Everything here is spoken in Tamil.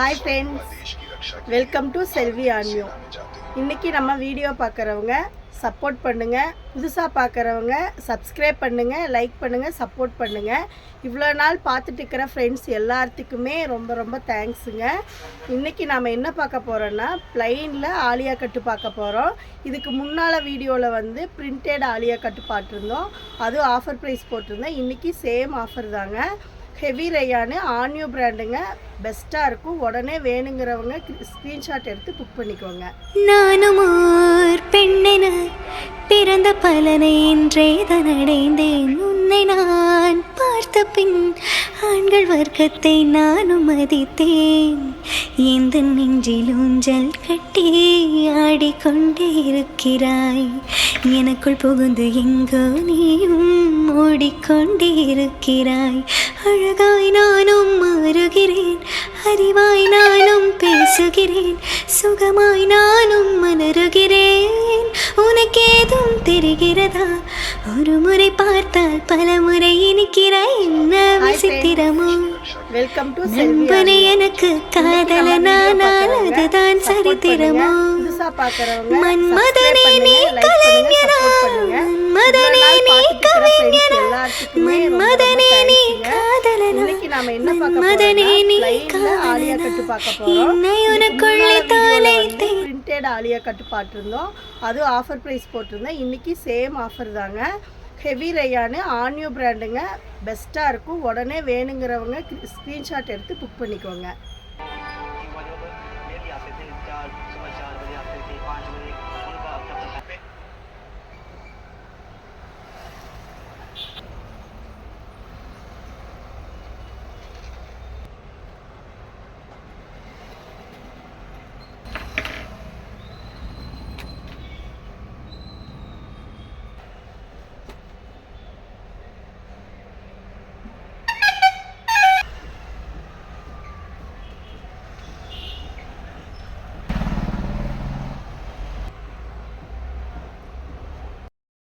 Hi friends welcome to Selvi ஆன்யூ இன்றைக்கி நம்ம வீடியோ பார்க்குறவங்க சப்போர்ட் பண்ணுங்கள் புதுசாக பார்க்குறவங்க சப்ஸ்கிரைப் பண்ணுங்கள் லைக் பண்ணுங்கள் சப்போர்ட் பண்ணுங்கள் இவ்வளோ நாள் பார்த்துட்டு இருக்கிற ஃப்ரெண்ட்ஸ் எல்லாத்துக்குமே ரொம்ப ரொம்ப தேங்க்ஸுங்க இன்றைக்கி நாம் என்ன பார்க்க போகிறோன்னா ப்ளைனில் ஆலியா கட்டு பார்க்க போகிறோம் இதுக்கு முன்னால் வீடியோவில் வந்து பிரிண்டட் ஆலியா கட்டு பார்த்துருந்தோம். அதுவும் ஆஃபர் ப்ரைஸ் போட்டிருந்தோம் இன்றைக்கி சேம் ஆஃபர் தாங்க. ஹெவி ரயானு ஆன்யூ பிராண்டுங்க பெஸ்ட்டாக இருக்கும். உடனே வேணுங்கிறவங்க ஸ்க்ரீன்ஷாட் எடுத்து புக் பண்ணிக்கோங்க. நானும் ஓர் பெண்ணென பிறந்த பலனை இன்றே தான் அடைந்தேன் உன்னை நான் பார்த்த பின் ஆண்கள் வர்க்கத்தை நானும் மதித்தேன். எந்த நெஞ்சில் ஊஞ்சல் கட்டி ஆடிக்கொண்டே இருக்கிறாய். எனக்குள் புகுந்து எங்கோ நீயும் ஓடிக்கொண்டே இருக்கிறாய் அழகாய் நானும் மாறுகிறேன். அறிவாய் நானும் பேசுகிறேன். சுகமாய் நானும் மலருகிறேன். உனக்கேதும் தெரிகிறதா? ஒரு முறை பார்த்தால் பல முறை இனிக்கிறாய் என்ன விசித்திரமோ? நண்பனே எனக்கு காதலனானால் அதுதான் சரித்திரமோ? மன்மதனே மன்மதனே நீ காதலனா? இன்னைக்கு நாம என்ன பார்க்க மன்மதனே நீ போறோம். என்னை உனக்குள்ளே தாளைத்தேன் பிரிண்டட் ஆலியா கட்டு பார்த்துருந்தோம். அதுவும் ஆஃபர் ப்ரைஸ் போட்டிருந்தோம் இன்னைக்கு சேம் ஆஃபர் தாங்க. ஹெவி ரயானு ஆன்யூ பிராண்டுங்க பெஸ்ட்டாக இருக்கும். உடனே வேணுங்கிறவங்க ஸ்க்ரீன்ஷாட் எடுத்து புக் பண்ணிக்கோங்க.